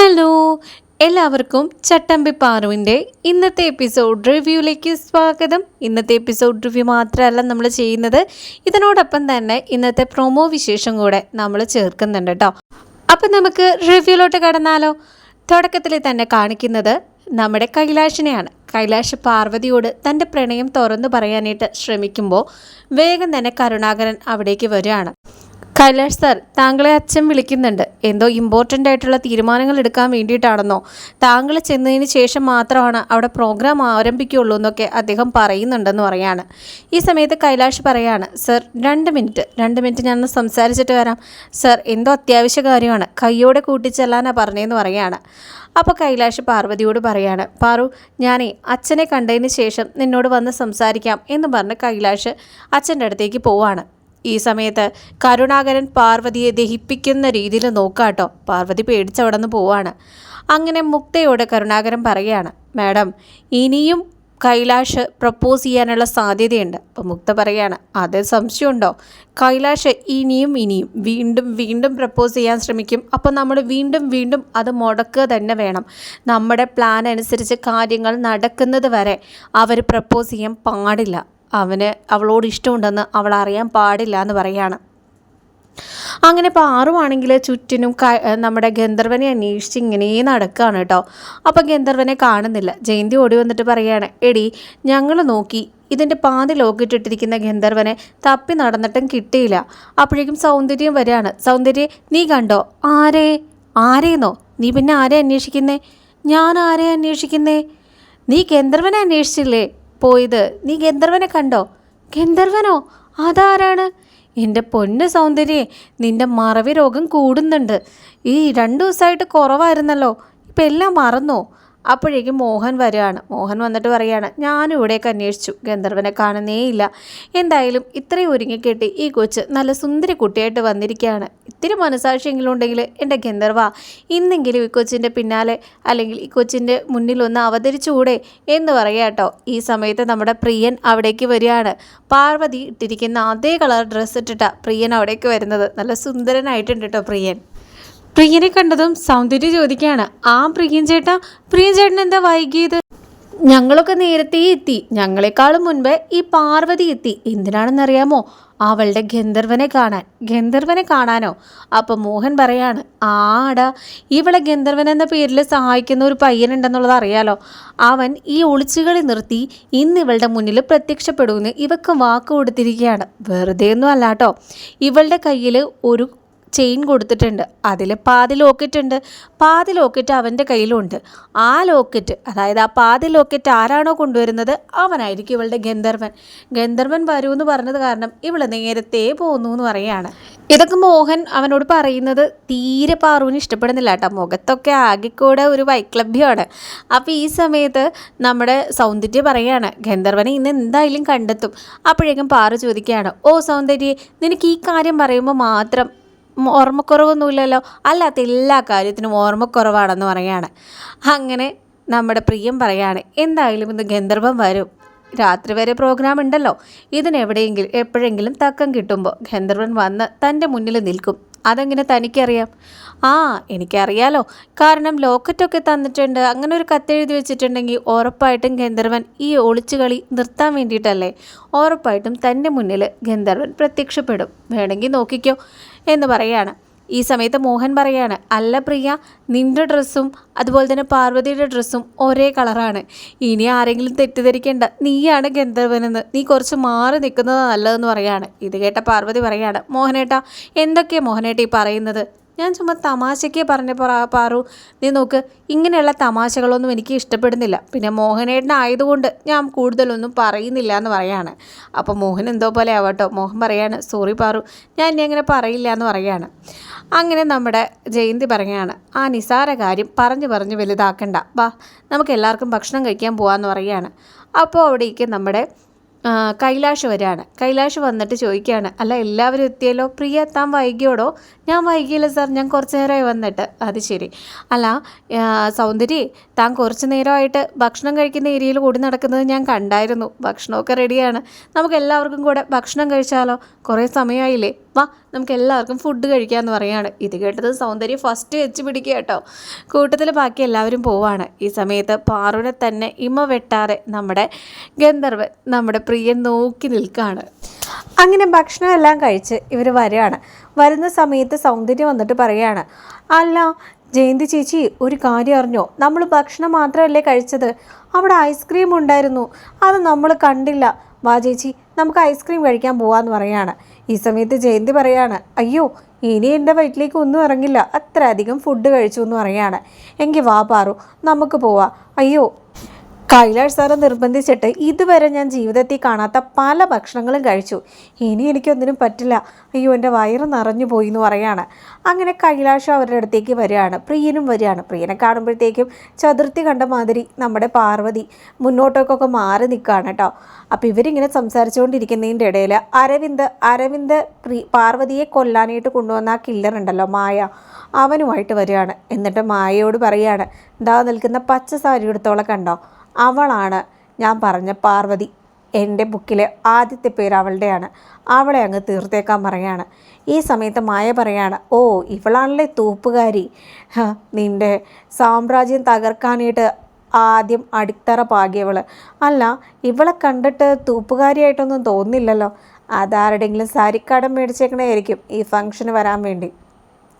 Hello എല്ലാവർക്കും ചട്ടമ്പി പാറുവിന്റെ ഇന്നത്തെ episode റിവ്യൂയിലേക്ക് സ്വാഗതം. ഇന്നത്തെ എപ്പിസോഡ് റിവ്യൂ മാത്രമല്ല നമ്മൾ ചെയ്യുന്നത്. ഇതിനോടൊപ്പം തന്നെ ഇന്നത്തെ പ്രൊമോ വിശേഷം കൂടെ നമ്മൾ ചേർക്കുന്നുണ്ട് കേട്ടോ. അപ്പം നമുക്ക് റിവ്യൂലോട്ട് കടന്നാലോ? തുടക്കത്തിൽ തന്നെ കാണിക്കുന്നത് നമ്മുടെ കൈലാഷിനെയാണ്. കൈലാഷ് പാർവതിയോട് തന്റെ പ്രണയം തുറന്നു പറയാനായിട്ട് ശ്രമിക്കുമ്പോൾ വേഗം തന്നെ കരുണാകരൻ അവിടേക്ക് വരികയാണ്. കൈലാഷ് സാർ താങ്കളെ അച്ഛൻ വിളിക്കുന്നുണ്ട്. എന്തോ ഇമ്പോർട്ടന്റ് ആയിട്ടുള്ള തീരുമാനങ്ങൾ എടുക്കാൻ വേണ്ടിയിട്ടാണെന്നോ. താങ്കൾ ചെന്നതിന് ശേഷം മാത്രമാണ് അവിടെ പ്രോഗ്രാം ആരംഭിക്കുകയുള്ളൂ എന്നൊക്കെ അദ്ദേഹം പറയുന്നുണ്ടെന്ന് പറയാണ്. ഈ സമയത്ത് കൈലാഷ് പറയാണ് സർ രണ്ട് മിനിറ്റ് രണ്ട് മിനിറ്റ് ഞാൻ സംസാരിച്ചിട്ട് വരാം. സർ എന്തോ അത്യാവശ്യ കാര്യമാണ്. കയ്യോടെ കൂട്ടിച്ചെല്ലാനാണ് പറഞ്ഞതെന്ന് പറയാണ്. അപ്പോൾ കൈലാഷ് പാർവതിയോട് പറയാണ് പാറു ഞാനേ അച്ഛനെ കണ്ടതിന് ശേഷം നിന്നോട് വന്ന് സംസാരിക്കാം എന്ന് പറഞ്ഞ് കൈലാഷ് അച്ഛന്റെ അടുത്തേക്ക് പോവാണ്. ഈ സമയത്ത് കരുണാകരൻ പാർവതിയെ ദഹിപ്പിക്കുന്ന രീതിയിൽ നോക്കാട്ടോ. പാർവതി പേടിച്ചവിടെ നിന്ന് പോവാണ്. അങ്ങനെ മുക്തയോട് കരുണാകരൻ പറയുകയാണ് മാഡം ഇനിയും കൈലാഷ് പ്രപ്പോസ് ചെയ്യാനുള്ള സാധ്യതയുണ്ട്. അപ്പോൾ മുക്ത പറയാണ് അത് സംശയമുണ്ടോ? കൈലാഷ് ഇനിയും ഇനിയും വീണ്ടും വീണ്ടും പ്രപ്പോസ് ചെയ്യാൻ ശ്രമിക്കും. അപ്പോൾ നമ്മൾ വീണ്ടും വീണ്ടും അത് മുടക്കുക തന്നെ വേണം. നമ്മുടെ പ്ലാൻ അനുസരിച്ച് കാര്യങ്ങൾ നടക്കുന്നത് വരെ അവർ പ്രപ്പോസ് ചെയ്യാൻ പാടില്ല. അവന് അവളോട് ഇഷ്ടമുണ്ടെന്ന് അവൾ അറിയാൻ പാടില്ല എന്ന് പറയാണ് അങ്ങനെ പാറുവാണെങ്കിൽ ചുറ്റിനും ക നമ്മുടെ ഗന്ധർവനെ അന്വേഷിച്ച് ഇങ്ങനെ നടക്കുകയാണ് കേട്ടോ. അപ്പം ഗന്ധർവനെ കാണുന്നില്ല. ജയന്തി ഓടി വന്നിട്ട് പറയാണ് എടി ഞങ്ങൾ നോക്കി ഇതിന്റെ പാതി ലോക്കിട്ടിട്ടിരിക്കുന്ന ഗന്ധർവനെ തപ്പി നടന്നിട്ടും കിട്ടിയില്ല. അപ്പോഴേക്കും സൗന്ദര്യം വരികയാണ്. സൗന്ദര്യം നീ കണ്ടോ? ആരേ? ആരേന്നോ? നീ പിന്നെ ആരെ അന്വേഷിക്കുന്നേ? ഞാൻ ആരെ അന്വേഷിക്കുന്നേ? നീ ഗന്ധർവനെ അന്വേഷിച്ചില്ലേ? പോയത്? നീ ഗന്ധർവനെ കണ്ടോ? ഗന്ധർവനോ? അതാരാണ്? എന്റെ പൊന്ന് സൗന്ദര്യേ നിന്റെ മറവി രോഗം കൂടുന്നുണ്ട്. ഈ രണ്ടു ദിവസമായിട്ട് കുറവായിരുന്നല്ലോ. ഇപ്പം എല്ലാം മറന്നോ? അപ്പോഴേക്കും മോഹൻ വരികയാണ്. മോഹൻ വന്നിട്ട് പറയുകയാണ് ഞാനും ഇവിടേക്ക് അന്വേഷിച്ചു. ഗന്ധർവനെ കാണുന്നേയില്ല. എന്തായാലും ഇത്രയും ഒരുങ്ങിക്കെട്ടി ഈ കൊച്ച് നല്ല സുന്ദരി കുട്ടിയായിട്ട് വന്നിരിക്കുകയാണ്. ഇത്തിരി മനസാക്ഷിയെങ്കിലും ഉണ്ടെങ്കിൽ എന്റെ ഗന്ധർവ ഇന്നെങ്കിലും ഈ കൊച്ചിന്റെ പിന്നാലെ അല്ലെങ്കിൽ ഈ കൊച്ചിന്റെ മുന്നിൽ ഒന്ന് അവതരിച്ചുകൂടെ എന്ന് പറയാട്ടോ ഈ സമയത്ത് നമ്മുടെ പ്രിയൻ അവിടേക്ക് വരികയാണ്. പാർവതി ഇട്ടിരിക്കുന്ന അതേ കളർ ഡ്രസ്സ് ഇട്ടിട്ടാണ് പ്രിയൻ അവിടേക്ക് വരുന്നത്. നല്ല സുന്ദരനായിട്ടുണ്ട് കേട്ടോ പ്രിയൻ. പ്രിയനെ കണ്ടതും സൗന്ദര്യ ചോദിക്കുകയാണ് ആ പ്രിയൻ ചേട്ടാ പ്രിയൻ ചേട്ടൻ എന്താ വൈകിയത്? ഞങ്ങളൊക്കെ നേരത്തെ എത്തി. ഞങ്ങളെക്കാളും മുൻപ് ഈ പാർവതി എത്തി. എന്തിനാണെന്നറിയാമോ? അവളുടെ ഗന്ധർവനെ കാണാൻ. ഗന്ധർവനെ കാണാനോ? അപ്പം മോഹൻ പറയാണ് ആടാ ഇവളെ ഗന്ധർവൻ എന്ന പേരിൽ സഹായിക്കുന്ന ഒരു പയ്യനുണ്ടെന്നുള്ളത് അറിയാലോ. അവൻ ഈ ഒളിച്ചുകളി നിർത്തി ഇന്ന് ഇവളുടെ മുന്നിൽ പ്രത്യക്ഷപ്പെടുമെന്ന് ഇവക്ക് വാക്ക് കൊടുത്തിരിക്കുകയാണ്. വെറുതെ ഒന്നും അല്ലാട്ടോ. ഇവളുടെ കയ്യിൽ ഒരു ചെയിൻ കൊടുത്തിട്ടുണ്ട്. അതിൽ പാതി ലോക്കറ്റ് ഉണ്ട്. പാതി ലോക്കറ്റ് അവന്റെ കയ്യിലുണ്ട്. ആ ലോക്കറ്റ് അതായത് ആ പാതി ലോക്കറ്റ് ആരാണോ കൊണ്ടുവരുന്നത്? അവനായിരിക്കും ഇവളുടെ ഗന്ധർവൻ ഗന്ധർവൻ വരൂ എന്ന് പറഞ്ഞത് കാരണം ഇവൾ നേരത്തെ പോന്നു എന്ന് പറയാണ് ഇതൊക്കെ മോഹൻ അവനോട് പറയുന്നത് തീരെ പാറുവിന് ഇഷ്ടപ്പെടുന്നില്ല കേട്ടോ. മുഖത്തൊക്കെ ആകെക്കൂടെ ഒരു വൈക്ലഭ്യമാണ്. അപ്പോൾ ഈ സമയത്ത് നമ്മുടെ സൗന്ദര്യ പറയാണ് ഗന്ധർവനെ ഇന്ന് എന്തായാലും കണ്ടെത്തും. അപ്പോഴേക്കും പാറു ചോദിക്കുകയാണ് ഓ സൗന്ദര്യ നിനക്ക് ഈ കാര്യം പറയുമ്പോൾ മാത്രം ഓർമ്മക്കുറവൊന്നുമില്ലല്ലോ. അല്ലാത്ത എല്ലാ കാര്യത്തിനും ഓർമ്മക്കുറവാണെന്ന് പറയാണ് അങ്ങനെ നമ്മുടെ പ്രിയം പറയാണ് എന്തായാലും ഇന്ന് ഗന്ധർവം വരും. രാത്രി വരെ പ്രോഗ്രാം ഉണ്ടല്ലോ. ഇതിനെവിടെയെങ്കിലും എപ്പോഴെങ്കിലും തക്കം കിട്ടുമ്പോൾ ഗന്ധർവൻ വന്ന് തന്റെ മുന്നിൽ നിൽക്കും. അതെങ്ങനെ തനിക്കറിയാം? ആ എനിക്കറിയാലോ. കാരണം ലോക്കറ്റൊക്കെ തന്നിട്ടുണ്ട്. അങ്ങനെ ഒരു കത്തെഴുതി വെച്ചിട്ടുണ്ടെങ്കിൽ ഉറപ്പായിട്ടും ഗന്ധർവൻ ഈ ഒളിച്ചുകളി നിർത്താൻ വേണ്ടിയിട്ടല്ലേ? ഉറപ്പായിട്ടും തന്റെ മുന്നിൽ ഗന്ധർവൻ പ്രത്യക്ഷപ്പെടും. വേണമെങ്കിൽ നോക്കിക്കോ. എന്ന് പറയാണ് ഈ സമയത്ത് മോഹൻ പറയാണ് അല്ല പ്രിയ നിന്റെ ഡ്രസ്സും അതുപോലെ തന്നെ പാർവതിയുടെ ഡ്രസ്സും ഒരേ കളറാണ്. ഇനി ആരെങ്കിലും തെറ്റിദ്ധരിക്കേണ്ട നീയാണ് ഗന്ധർവനെന്ന്. നീ കുറച്ച് മാറി നിൽക്കുന്നത് നല്ലതെന്ന് പറയാണ് ഇത് കേട്ട പാർവതി പറയാണ് മോഹനേട്ടാ എന്തൊക്കെയാണ് മോഹനേട്ട ഈ പറയുന്നത്? ഞാൻ ചുമ്മാ തമാശയ്ക്ക് പറഞ്ഞ പാറു നീ നോക്ക് ഇങ്ങനെയുള്ള തമാശകളൊന്നും എനിക്ക് ഇഷ്ടപ്പെടുന്നില്ല. പിന്നെ മോഹനേട്ടൻ ആയതുകൊണ്ട് ഞാൻ കൂടുതലൊന്നും പറയുന്നില്ല എന്ന് പറയാണ്. അപ്പോൾ മോഹൻ എന്തോ പോലെ ആവട്ടോ. മോഹൻ പറയാണ് സോറി പാറു ഞാൻ ഇനി അങ്ങനെ പറയില്ല എന്ന് പറയാണ്. അങ്ങനെ നമ്മുടെ ജയന്തി പറയുകയാണ് ആ നിസാര കാര്യം പറഞ്ഞു പറഞ്ഞ് വലുതാക്കണ്ട. വാ നമുക്ക് എല്ലാവർക്കും ഭക്ഷണം കഴിക്കാൻ പോകാമെന്ന് പറയുകയാണ് അപ്പോൾ അവിടേക്ക് നമ്മുടെ കൈലാഷ് വരികയാണ് കൈലാഷ് വന്നിട്ട് ചോദിക്കുകയാണ് അല്ല എല്ലാവരും എത്തിയല്ലോ? പ്രിയ താൻ വൈകിയോടോ? ഞാൻ വൈകിയില്ല സാർ ഞാൻ കുറച്ച് നേരമായി വന്നിട്ട്. അത് ശരി. അല്ല സൗന്ദര്യ താൻ കുറച്ച് നേരമായിട്ട് ഭക്ഷണം കഴിക്കുന്ന ഏരിയയിൽ കൂടി നടക്കുന്നത് ഞാൻ കണ്ടായിരുന്നു. ഭക്ഷണമൊക്കെ റെഡിയാണ് നമുക്ക് എല്ലാവർക്കും കൂടെ ഭക്ഷണം കഴിച്ചാലോ? കുറേ സമയമായില്ലേ? വാ നമുക്ക് എല്ലാവർക്കും ഫുഡ് കഴിക്കാമെന്ന് പറയാണ്. ഇത് കേട്ടത് സൗന്ദര്യം ഫസ്റ്റ് വെച്ച് പിടിക്കുക കേട്ടോ. കൂട്ടത്തിൽ ബാക്കി എല്ലാവരും പോവാണ്. ഈ സമയത്ത് പാറുവിനെ തന്നെ ഇമ വെട്ടാറെ നമ്മുടെ ഗന്ധർവൻ നമ്മുടെ പ്രിയൻ നോക്കി നിൽക്കുകയാണ് അങ്ങനെ ഭക്ഷണം എല്ലാം കഴിച്ച് ഇവർ വരികയാണ്. വരുന്ന സമയത്ത് സൗന്ദര്യം വന്നിട്ട് പറയാണ് അല്ല ജയന്തി ചേച്ചി ഒരു കാര്യം അറിഞ്ഞോ? നമ്മൾ ഭക്ഷണം മാത്രമല്ലേ കഴിച്ചത്? അവിടെ ഐസ്ക്രീം ഉണ്ടായിരുന്നു. അത് നമ്മൾ കണ്ടില്ല. വാ ചേച്ചി നമുക്ക് ഐസ്ക്രീം കഴിക്കാൻ പോവാന്ന് പറയാണ്. ഈ സമയത്ത് ജയന്തി പറയാണ് അയ്യോ ഇനി എന്റെ വയറ്റിലേക്ക് ഒന്നും ഇറങ്ങില്ല. അത്ര അധികം ഫുഡ് കഴിച്ചു എന്ന് പറയാണ്. എങ്കിൽ വാ പാറു നമുക്ക് പോവാം. അയ്യോ കൈലാഷ് സാറ് നിർബന്ധിച്ചിട്ട് ഇതുവരെ ഞാൻ ജീവിതത്തിൽ കാണാത്ത പല ഭക്ഷണങ്ങളും കഴിച്ചു. ഇനി എനിക്കൊന്നിനും പറ്റില്ല. അയ്യോ എന്റെ വയറ് നിറഞ്ഞു പോയി എന്ന് പറയാണ്. അങ്ങനെ കൈലാഷ് അവരുടെ അടുത്തേക്ക് വരികയാണ്. പ്രിയനും വരികയാണ്. പ്രിയനെ കാണുമ്പോഴത്തേക്കും ചതുർത്ഥി കണ്ട മാതിരി നമ്മുടെ പാർവതി മുന്നോട്ടേക്കൊക്കെ മാറി നിൽക്കുകയാണ് കേട്ടോ. അപ്പോൾ ഇവരിങ്ങനെ സംസാരിച്ചുകൊണ്ടിരിക്കുന്നതിന്റെ ഇടയിൽ അരവിന്ദ് അരവിന്ദ് പ്രി പാർവതിയെ കൊല്ലാനായിട്ട് കൊണ്ടുവന്ന ആ കില്ലർ ഉണ്ടല്ലോ മായ. അവനുമായിട്ട് വരികയാണ്. എന്നിട്ട് മായയോട് പറയുകയാണ് എന്താ നിൽക്കുന്ന പച്ച സാരി എടുത്തോളെ കണ്ടോ? അവളാണ് ഞാൻ പറഞ്ഞ പാർവതി. എന്റെ ബുക്കിലെ ആദ്യത്തെ പേര് അവളുടെയാണ്. അവളെ അങ്ങ് തീർത്തേക്കാൻ പറയാണ്. ഈ സമയത്ത് മായ പറയാണ് ഓ ഇവളാണല്ലേ തൂപ്പുകാരി? നിന്റെ സാമ്രാജ്യം തകർക്കാനായിട്ട് ആദ്യം അടിത്തറ പാകിയവൾ അല്ല ഇവളെ കണ്ടിട്ട് തൂപ്പുകാരിയായിട്ടൊന്നും തോന്നില്ലല്ലോ. അതാരുടെങ്കിലും സാരിക്കടം മേടിച്ചേക്കണായിരിക്കും ഈ ഫംഗ്ഷന് വരാൻ വേണ്ടി.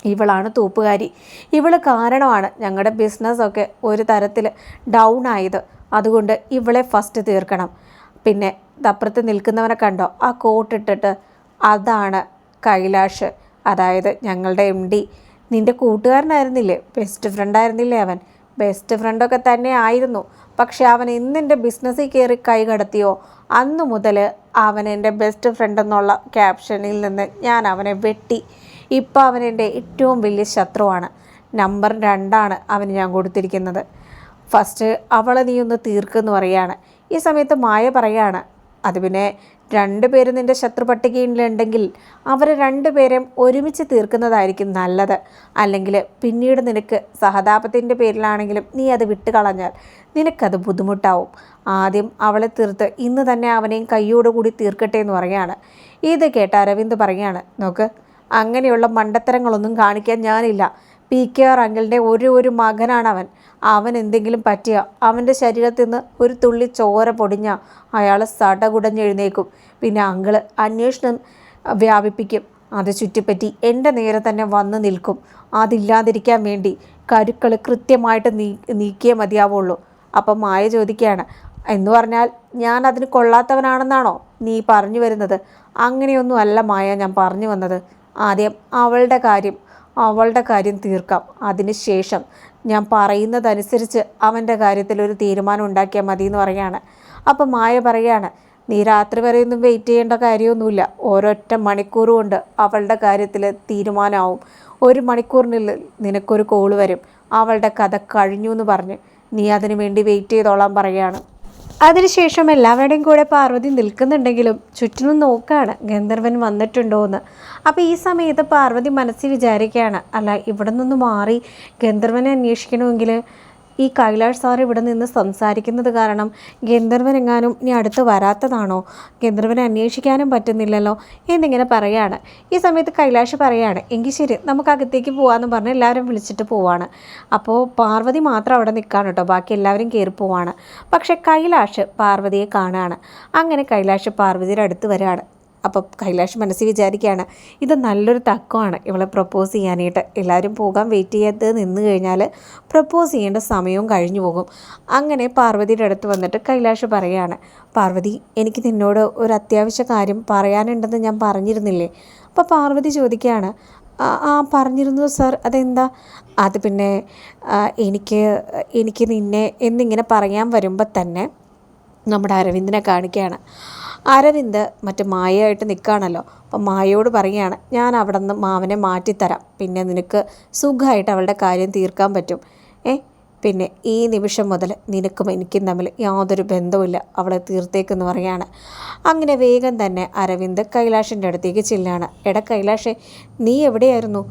ഇവളാണ് തൂപ്പുകാരി. ഇവൾ കാരണമാണ് ഞങ്ങളുടെ ബിസിനസ്സൊക്കെ ഒരു തരത്തിൽ ഡൗൺ ആയത്. അതുകൊണ്ട് ഇവളെ ഫസ്റ്റ് തീർക്കണം. പിന്നെ ദപ്പുറത്ത് നിൽക്കുന്നവനെ കണ്ടോ? ആ കോട്ടിട്ടിട്ട് അതാണ് കൈലാഷ്. അതായത് ഞങ്ങളുടെ എം ഡി നിന്റെ കൂട്ടുകാരനായിരുന്നില്ലേ? ബെസ്റ്റ് ഫ്രണ്ടായിരുന്നില്ലേ അവൻ? ബെസ്റ്റ് ഫ്രണ്ടൊക്കെ തന്നെ ആയിരുന്നു. പക്ഷെ അവൻ ഇന്നെന്റെ ബിസിനസ്സിൽ കയറി കൈ കടത്തിയോ? അന്നു മുതൽ അവൻ എന്റെ ബെസ്റ്റ് ഫ്രണ്ട് എന്നുള്ള ക്യാപ്ഷനിൽ നിന്ന് ഞാൻ അവനെ വെട്ടി. ഇപ്പോൾ അവൻ എന്റെ ഏറ്റവും വലിയ ശത്രുവാണ്. നമ്പർ രണ്ടാണ് അവന് ഞാൻ കൊടുത്തിരിക്കുന്നത്. ഫസ്റ്റ് അവളെ നീ ഒന്ന് തീർക്കെന്ന് പറയാണ്. ഈ സമയത്ത് മായ പറയാണ് അത് പിന്നെ രണ്ടുപേരും നിന്റെ ശത്രു പട്ടികയിലുണ്ടെങ്കിൽ അവരെ രണ്ടുപേരെയും ഒരുമിച്ച് തീർക്കുന്നതായിരിക്കും നല്ലത്. അല്ലെങ്കിൽ പിന്നീട് നിനക്ക് സഹതാപത്തിന്റെ പേരിലാണെങ്കിലും നീ അത് വിട്ടുകളഞ്ഞാൽ നിനക്കത് ബുദ്ധിമുട്ടാവും. ആദ്യം അവളെ തീർത്ത് ഇന്ന് തന്നെ അവനെയും കൈയോടുകൂടി തീർക്കട്ടെ എന്ന് പറയാണ്. ഇത് കേട്ട അരവിന്ദ് പറയാണ് നോക്ക് അങ്ങനെയുള്ള മണ്ടത്തരങ്ങളൊന്നും കാണിക്കാൻ ഞാനില്ല. പി. കെ. ആർ. അങ്കിളിന്റെ ഒരു ഒരു മകനാണ് അവൻ. അവൻ എന്തെങ്കിലും പറ്റിയ അവന്റെ ശരീരത്തിൽ നിന്ന് ഒരു തുള്ളി ചോര പൊടിഞ്ഞ അയാൾ സടകുടഞ്ഞെഴുന്നേക്കും പിന്നെ അങ്കിൾ അന്വേഷണം വ്യാപിപ്പിക്കും. അത് ചുറ്റിപ്പറ്റി എന്റെ നേരെ തന്നെ വന്ന് നിൽക്കും. അതില്ലാതിരിക്കാൻ വേണ്ടി കരുക്കൾ കൃത്യമായിട്ട് നീ നീക്കിയേ മതിയാവുള്ളൂ. അപ്പം മായ ചോദിക്കുകയാണ് എന്ന് പറഞ്ഞാൽ ഞാൻ അതിന് കൊള്ളാത്തവനാണെന്നാണോ നീ പറഞ്ഞു വരുന്നത്? അങ്ങനെയൊന്നും അല്ല മായ ഞാൻ പറഞ്ഞു വന്നത്. ആദ്യം അവളുടെ കാര്യം അവളുടെ കാര്യം തീർക്കാം. അതിനുശേഷം ഞാൻ പറയുന്നതനുസരിച്ച് അവന്റെ കാര്യത്തിൽ ഒരു തീരുമാനം ഉണ്ടാക്കിയാൽ മതി എന്ന് പറയാണ് അപ്പം മായ പറയാണ് നീ രാത്രി വരെയൊന്നും വെയിറ്റ് ചെയ്യേണ്ട കാര്യമൊന്നുമില്ല. ഓരൊറ്റ മണിക്കൂർ കൊണ്ട് അവളുടെ കാര്യത്തിൽ തീരുമാനമാവും. ഒരു മണിക്കൂറിനുള്ളിൽ നിനക്കൊരു കോൾ വരും. അവളുടെ കഥ കഴിഞ്ഞു എന്ന് പറഞ്ഞ് നീ അതിനു വേണ്ടി വെയിറ്റ് ചെയ്തോളാൻ പറയുകയാണ്. അതിനുശേഷം എല്ലാവരുടെയും കൂടെ പാർവതി നിൽക്കുന്നുണ്ടെങ്കിലും ചുറ്റിനും നോക്കുകയാണ് ഗന്ധർവൻ വന്നിട്ടുണ്ടോ എന്ന് അപ്പോൾ ഈ സമയത്ത് പാർവതി മനസ്സിൽ വിചാരിക്കുകയാണ് അല്ല ഇവിടെ നിന്ന് മാറി ഗന്ധർവനെ അന്വേഷിക്കണമെങ്കിൽ ഈ കൈലാഷ് സാർ ഇവിടെ നിന്ന് സംസാരിക്കുന്നത് കാരണം ഗന്ധർവനെങ്ങാനും ഇനി അടുത്ത് വരാത്തതാണോ? ഗന്ധർവനെ അന്വേഷിക്കാനും പറ്റുന്നില്ലല്ലോ എന്നിങ്ങനെ പറയാണ്. ഈ സമയത്ത് കൈലാഷ് പറയാണ് എങ്കിൽ ശരി നമുക്ക് അകത്തേക്ക് പോവാന്ന് പറഞ്ഞ് എല്ലാവരും വിളിച്ചിട്ട് പോവാണ്. അപ്പോൾ പാർവതി മാത്രം അവിടെ നിൽക്കാണ് കേട്ടോ ബാക്കി എല്ലാവരും കയറി പോവാണ്. പക്ഷേ കൈലാഷ് പാർവതിയെ കാണുകയാണ് അങ്ങനെ കൈലാഷ് പാർവതിയുടെ അടുത്ത് വരികയാണ് അപ്പോൾ കൈലാഷ് മനസ്സിൽ വിചാരിക്കുകയാണ് ഇത് നല്ലൊരു തക്കമാണ് ഇവളെ പ്രപ്പോസ് ചെയ്യാനായിട്ട്. എല്ലാവരും പോകാൻ വെയിറ്റ് ചെയ്യാതെ നിന്ന് കഴിഞ്ഞാൽ പ്രപ്പോസ് ചെയ്യേണ്ട സമയവും കഴിഞ്ഞു പോകും. അങ്ങനെ പാർവതിയുടെ അടുത്ത് വന്നിട്ട് കൈലാഷ് പറയുകയാണ് പാർവതി എനിക്ക് നിന്നോട് ഒരു അത്യാവശ്യ കാര്യം പറയാനുണ്ടെന്ന് ഞാൻ പറഞ്ഞിരുന്നില്ലേ? അപ്പോൾ പാർവതി ചോദിക്കുകയാണ് "ആ, ആ പറഞ്ഞിരുന്നു സാർ അതെന്താ? അത് പിന്നെ എനിക്ക് എനിക്ക് നിന്നെ എന്നിങ്ങനെ പറയാൻ വരുമ്പോൾ തന്നെ നമ്മുടെ അരവിന്ദിനെ കാണിക്കുകയാണ്. അരവിന്ദ് മറ്റു മായയായിട്ട് നിൽക്കുകയാണല്ലോ അപ്പം മായയോട് പറയുകയാണ് ഞാൻ അവിടെ നിന്ന് മാവനെ മാറ്റിത്തരാം. പിന്നെ നിനക്ക് സുഖമായിട്ട് അവളുടെ കാര്യം തീർക്കാൻ പറ്റും. ഏ പിന്നെ ഈ നിമിഷം മുതൽ നിനക്കും എനിക്കും തമ്മിൽ യാതൊരു ബന്ധവുമില്ല. അവളെ തീർത്തേക്കെന്ന് പറയാണ്. അങ്ങനെ വേഗം തന്നെ അരവിന്ദ് കൈലാഷിന്റെ അടുത്തേക്ക് ചെല്ലാണ്. എടാ കൈലാഷേ നീ എവിടെയായിരുന്നു?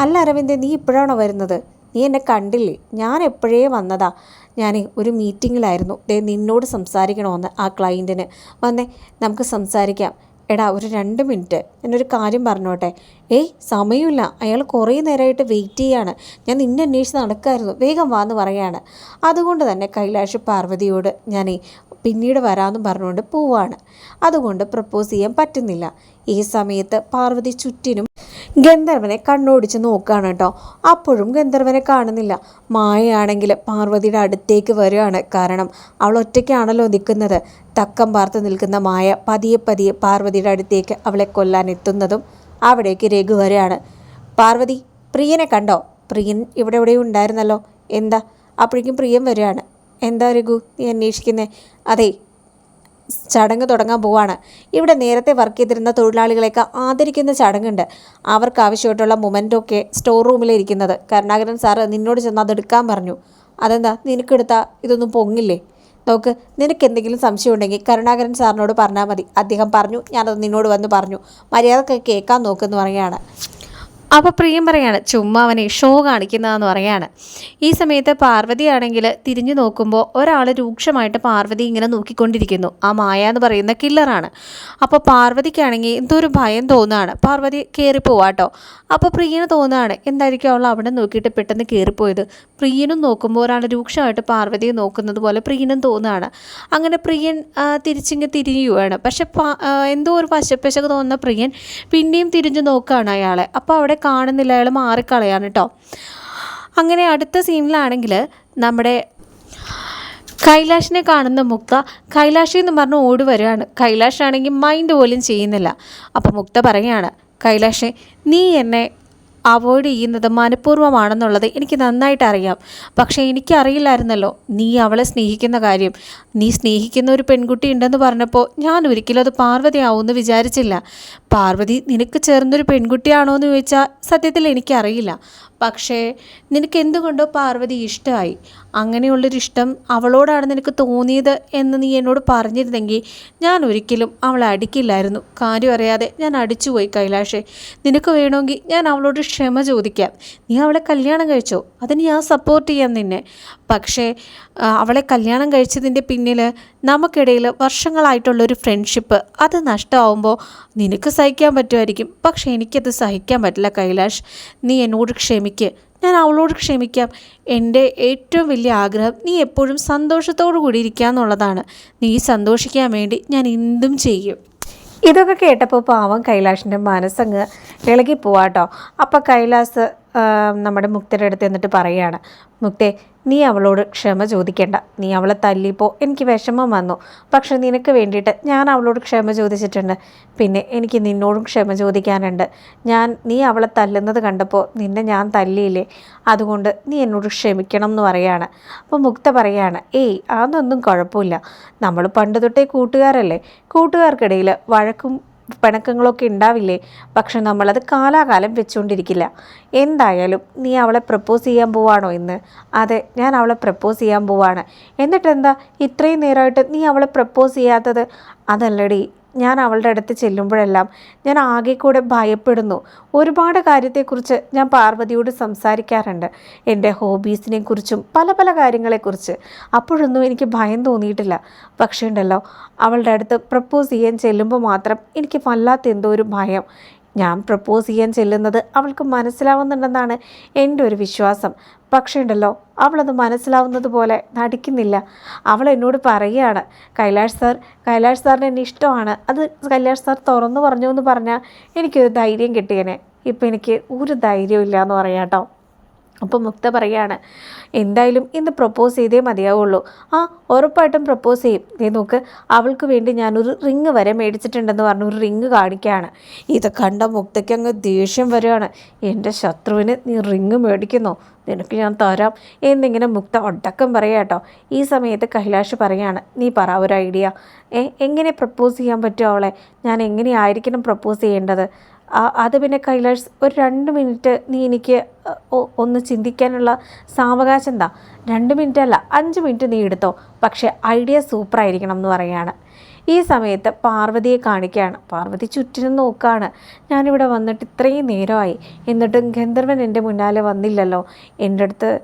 അല്ല അരവിന്ദ് നീ ഇപ്പോഴാണോ വരുന്നത്? നീ എന്നെ കണ്ടില്ലേ? ഞാൻ എപ്പോഴേ വന്നതാ? ഞാൻ ഒരു മീറ്റിങ്ങിലായിരുന്നു. ദേ നിന്നോട് സംസാരിക്കണമെന്ന് ആ ക്ലയന്റിന്. വന്നേ നമുക്ക് സംസാരിക്കാം. എടാ ഒരു രണ്ട് മിനിറ്റ്. എന്നൊരു കാര്യം പറഞ്ഞോട്ടെ. ഏയ് സമയമില്ല. അയാൾ കുറേ നേരമായിട്ട് വെയിറ്റ് ചെയ്യാണ്. ഞാൻ നിന്നെ അന്വേഷിച്ച് നടക്കായിരുന്നു. വേഗം വാന്ന് പറയാണ്. അതുകൊണ്ട് തന്നെ കൈലാഷ് പാർവതിയോട് ഞാൻ പിന്നീട് വരാമെന്ന് പറഞ്ഞുകൊണ്ട് പോവാണ്. അതുകൊണ്ട് പ്രപ്പോസ് ചെയ്യാൻ പറ്റുന്നില്ല. ഈ സമയത്ത് പാർവതി ചുറ്റിനും ഗന്ധർവനെ കണ്ണോടിച്ച് നോക്കുകയാണ് കേട്ടോ. അപ്പോഴും ഗന്ധർവനെ കാണുന്നില്ല. മായയാണെങ്കിൽ പാർവതിയുടെ അടുത്തേക്ക് വരികയാണ്. കാരണം അവൾ ഒറ്റയ്ക്കാണല്ലോ നിൽക്കുന്നത്. തക്കം പാർത്ത് നിൽക്കുന്ന മായ പതിയെ പതിയെ പാർവതിയുടെ അടുത്തേക്ക് അവളെ കൊല്ലാൻ എത്തുന്നതും അവിടേക്ക് രഘു വരികയാണ്. പാർവതി പ്രിയനെ കണ്ടോ? പ്രിയൻ ഇവിടെ എവിടെയും ഉണ്ടായിരുന്നല്ലോ? എന്താ? അപ്പോഴേക്കും പ്രിയം വരികയാണ്. എന്താ രഘു നീ അന്വേഷിക്കുന്നേ? അതെ ചടങ്ങ് തുടങ്ങാൻ പോവാണ്. ഇവിടെ നേരത്തെ വർക്ക് ചെയ്തിരുന്ന തൊഴിലാളികളെയൊക്കെ ആദരിക്കുന്ന ചടങ്ങുണ്ട്. അവർക്ക് ആവശ്യമായിട്ടുള്ള മൊമെന്റൊക്കെ സ്റ്റോർ റൂമിലിരിക്കുന്നത് കരുണാകരൻ സാറ് നിന്നോട് ചെന്ന് അതെടുക്കാൻ പറഞ്ഞു. അതെന്താ? നിനക്കെടുത്താൽ ഇതൊന്നും പൊങ്ങില്ലേ? നോക്ക് നിനക്ക് എന്തെങ്കിലും സംശയം ഉണ്ടെങ്കിൽ കരുണാകരൻ സാറിനോട് പറഞ്ഞാൽ മതി. അദ്ദേഹം പറഞ്ഞു ഞാനത് നിന്നോട് വന്ന് പറഞ്ഞു. മര്യാദയ്ക്ക് കേൾക്കാൻ നോക്കുമെന്ന് പറയുകയാണ്. അപ്പോൾ പ്രിയം പറയാണ് ചുമ്മാ അവനെ ഷോ കാണിക്കുന്നതെന്ന് പറയാണ്. ഈ സമയത്ത് പാർവതിയാണെങ്കിൽ തിരിഞ്ഞു നോക്കുമ്പോൾ ഒരാൾ രൂക്ഷമായിട്ട് പാർവതി ഇങ്ങനെ നോക്കിക്കൊണ്ടിരിക്കുന്നു. ആ മായ എന്ന് പറയുന്ന കില്ലറാണ് അപ്പോൾ പാർവതിക്കാണെങ്കിൽ എന്തൊരു ഭയം തോന്നുകയാണ് പാർവതി കയറിപ്പോവാട്ടോ അപ്പോൾ പ്രിയന് തോന്നുകയാണ് എന്തായിരിക്കും അവൾ അവിടെ നോക്കിയിട്ട് പെട്ടെന്ന് കയറിപ്പോയത് പ്രിയനും നോക്കുമ്പോൾ ഒരാൾ രൂക്ഷമായിട്ട് പാർവതിയെ നോക്കുന്നത് പോലെ പ്രിയനും തോന്നുകയാണ് അങ്ങനെ പ്രിയൻ തിരിച്ചിങ്ങ് തിരിയുകയാണ് പക്ഷെ എന്തോ ഒരു പശപ്പശക്ക് തോന്നുന്ന പ്രിയൻ പിന്നെയും തിരിഞ്ഞു നോക്കുകയാണ് അയാളെ. അപ്പോൾ അവിടെ കാണുന്നില്ല. അയാൾ മാറിക്കളയാണ് കേട്ടോ അങ്ങനെ അടുത്ത സീനിലാണെങ്കിൽ നമ്മുടെ കൈലാഷിനെ കാണുന്ന മുക്ത കൈലാഷി എന്ന് പറഞ്ഞ് ഓടി വരികയാണ്. കൈലാഷാണെങ്കിൽ മൈൻഡ് പോലും ചെയ്യുന്നില്ല. അപ്പോൾ മുക്ത പറയുകയാണ് കൈലാഷെ നീ എന്നെ അവോയ്ഡ് ചെയ്യുന്നത് മനഃപൂർവമാണെന്നുള്ളത് എനിക്ക് നന്നായിട്ട് അറിയാം പക്ഷേ എനിക്കറിയില്ലായിരുന്നല്ലോ നീ അവളെ സ്നേഹിക്കുന്ന കാര്യം. നീ സ്നേഹിക്കുന്ന ഒരു പെൺകുട്ടി ഉണ്ടെന്ന് പറഞ്ഞപ്പോൾ ഞാൻ ഒരിക്കലും അത് പാർവതിയാവുമെന്ന് വിചാരിച്ചില്ല. പാർവതി നിനക്ക് ചേർന്നൊരു പെൺകുട്ടിയാണോ എന്ന് ചോദിച്ചാൽ സത്യത്തിൽ എനിക്കറിയില്ല. പക്ഷേ നിനക്ക് എന്തുകൊണ്ടോ പാർവതി ഇഷ്ടമായി. അങ്ങനെയുള്ളൊരിഷ്ടം അവളോടാണ് നിനക്ക് തോന്നിയത് എന്ന് നീ എന്നോട് പറഞ്ഞിരുന്നെങ്കിൽ ഞാൻ ഒരിക്കലും അവളെ അടിക്കില്ലായിരുന്നു. കാര്യം അറിയാതെ ഞാൻ അടിച്ചുപോയി കൈലാഷേ. നിനക്ക് വേണമെങ്കിൽ ഞാൻ അവളോട് ക്ഷമ ചോദിക്കാം. നീ അവളെ കല്യാണം കഴിച്ചോ? അതിന് ഞാൻ സപ്പോർട്ട് ചെയ്യാം നിന്നെ. പക്ഷേ അവളെ കല്യാണം കഴിച്ചതിന്റെ പിന്നിൽ നമുക്കിടയിൽ വർഷങ്ങളായിട്ടുള്ളൊരു ഫ്രണ്ട്ഷിപ്പ് അത് നഷ്ടമാവുമ്പോൾ നിനക്ക് സഹിക്കാൻ പറ്റുമായിരിക്കും. പക്ഷേ എനിക്കത് സഹിക്കാൻ പറ്റില്ല കൈലാഷ്. നീ എന്നോട് ക്ഷമിക്ക്. ഞാൻ അവളോട് ക്ഷമിക്കാം. എന്റെ ഏറ്റവും വലിയ ആഗ്രഹം നീ എപ്പോഴും സന്തോഷത്തോടു കൂടി ഇരിക്കുക എന്നുള്ളതാണ്. നീ സന്തോഷിക്കാൻ വേണ്ടി ഞാൻ എന്തും ചെയ്യും. ഇതൊക്കെ കേട്ടപ്പോൾ പാവം കൈലാഷിന്റെ മനസ്സങ്ങ് ഇളകി പോവാട്ടോ അപ്പോൾ കൈലാസ് നമ്മുടെ മുക്തരുടെ അടുത്ത് എന്നിട്ട് പറയുകയാണ്. മുക്തേ നീ അവളോട് ക്ഷമ ചോദിക്കേണ്ട. നീ അവളെ തല്ലിപ്പോൾ എനിക്ക് വിഷമം വന്നു. പക്ഷെ നിനക്ക് വേണ്ടിയിട്ട് ഞാൻ അവളോട് ക്ഷമ ചോദിച്ചിട്ടുണ്ട്. പിന്നെ എനിക്ക് നിന്നോടും ക്ഷമ ചോദിക്കാനുണ്ട്. ഞാൻ നീ അവളെ തല്ലുന്നത് കണ്ടപ്പോൾ നിന്നെ ഞാൻ തല്ലിയില്ലേ? അതുകൊണ്ട് നീ എന്നോട് ക്ഷമിക്കണം എന്ന് പറയാണ്. അപ്പോൾ മുക്ത പറയാണ് ഏയ് അതൊന്നും കുഴപ്പമില്ല. നമ്മൾ പണ്ട് തൊട്ടേ കൂട്ടുകാരല്ലേ? കൂട്ടുകാർക്കിടയിൽ വഴക്കും പിണക്കങ്ങളൊക്കെ ഉണ്ടാവില്ലേ? പക്ഷെ നമ്മളത് കാലാകാലം വെച്ചുകൊണ്ടിരിക്കില്ല എന്തായാലും നീ അവളെ പ്രപ്പോസ് ചെയ്യാൻ പോവാണോ ഇന്ന്? അതെ ഞാൻ അവളെ പ്രപ്പോസ് ചെയ്യാൻ പോവാണ്. എന്നിട്ടെന്താ? ഇത്രയും നേരമായിട്ട് നീ അവളെ പ്രപ്പോസ് ചെയ്യാത്തത്? അതല്ലടി ഞാൻ അവളുടെ അടുത്ത് ചെല്ലുമ്പോഴെല്ലാം ഞാൻ ആകെ കൂടെ ഭയപ്പെടുന്നു. ഒരുപാട് കാര്യത്തെക്കുറിച്ച് ഞാൻ പാർവതിയോട് സംസാരിക്കാറുണ്ട്. എന്റെ ഹോബീസിനെ കുറിച്ചും പല പല കാര്യങ്ങളെക്കുറിച്ച്. അപ്പോഴൊന്നും എനിക്ക് ഭയം തോന്നിയിട്ടില്ല. പക്ഷേ ഉണ്ടല്ലോ അവളുടെ അടുത്ത് പ്രപ്പോസ് ചെയ്യാൻ ചെല്ലുമ്പോൾ മാത്രം എനിക്ക് വല്ലാത്ത എന്തോ ഒരു ഭയം. ഞാൻ പ്രപ്പോസ് ചെയ്യാൻ ചെല്ലുന്നത് അവൾക്ക് മനസ്സിലാവുന്നുണ്ടെന്നാണ് എന്റെ ഒരു വിശ്വാസം. പക്ഷേ ഉണ്ടല്ലോ അവളത് മനസ്സിലാവുന്നത് പോലെ നടിക്കുന്നില്ല. അവൾ എന്നോട് പറയുകയാണ് കൈലാഷ് സാർ കൈലാഷ് സാറിന് എന്നെ ഇഷ്ടമാണ്. അത് കൈലാഷ് സാർ തുറന്നു പറഞ്ഞു എന്ന് പറഞ്ഞാൽ എനിക്കൊരു ധൈര്യം കിട്ടിയേനെ. ഇപ്പം എനിക്ക് ഒരു ധൈര്യമില്ല എന്ന് പറയാം കേട്ടോ. അപ്പോൾ മുക്ത പറയുകയാണ് എന്തായാലും ഇന്ന് പ്രപ്പോസ് ചെയ്തേ മതിയാവുള്ളൂ. ആ ഉറപ്പായിട്ടും പ്രപ്പോസ് ചെയ്യും. നീ നോക്ക് അവൾക്ക് വേണ്ടി ഞാനൊരു റിങ് വരെ മേടിച്ചിട്ടുണ്ടെന്ന് പറഞ്ഞു ഒരു റിങ് കാണിക്കുകയാണ് ഇത് കണ്ട മുക്തയ്ക്ക് അങ്ങ് ദേഷ്യം വരികയാണ്. എന്റെ ശത്രുവിന് നീ റിങ് മേടിക്കുന്നോ? നിനക്ക് ഞാൻ തരാം. എന്നിങ്ങനെ മുക്ത ഒട്ടക്കം പറയാട്ടോ ഈ സമയത്ത് കൈലാഷ് പറയാണ് നീ പറ ഒരു ഐഡിയ. എങ്ങനെ പ്രപ്പോസ് ചെയ്യാൻ പറ്റുമോ അവളെ? ഞാൻ എങ്ങനെയായിരിക്കണം പ്രപ്പോസ് ചെയ്യേണ്ടത്? അത് പിന്നെ കൈലാഷ് ഒരു രണ്ട് മിനിറ്റ് നീ എനിക്ക് ഒന്ന് ചിന്തിക്കാനുള്ള സാവകാശം എന്താ? രണ്ട് മിനിറ്റ് അല്ല അഞ്ച് മിനിറ്റ് നീ എടുത്തോ. പക്ഷേ ഐഡിയ സൂപ്പർ ആയിരിക്കണം എന്ന് പറയുകയാണ്. ഈ സമയത്ത് പാർവതിയെ കാണിക്കുകയാണ്. പാർവതി ചുറ്റിനും നോക്കുകയാണ് ഞാനിവിടെ വന്നിട്ട് ഇത്രയും നേരമായി. എന്നിട്ടും ഗന്ധർവൻ എന്റെ മുന്നാലെ വന്നില്ലല്ലോ. എന്റെ അടുത്ത്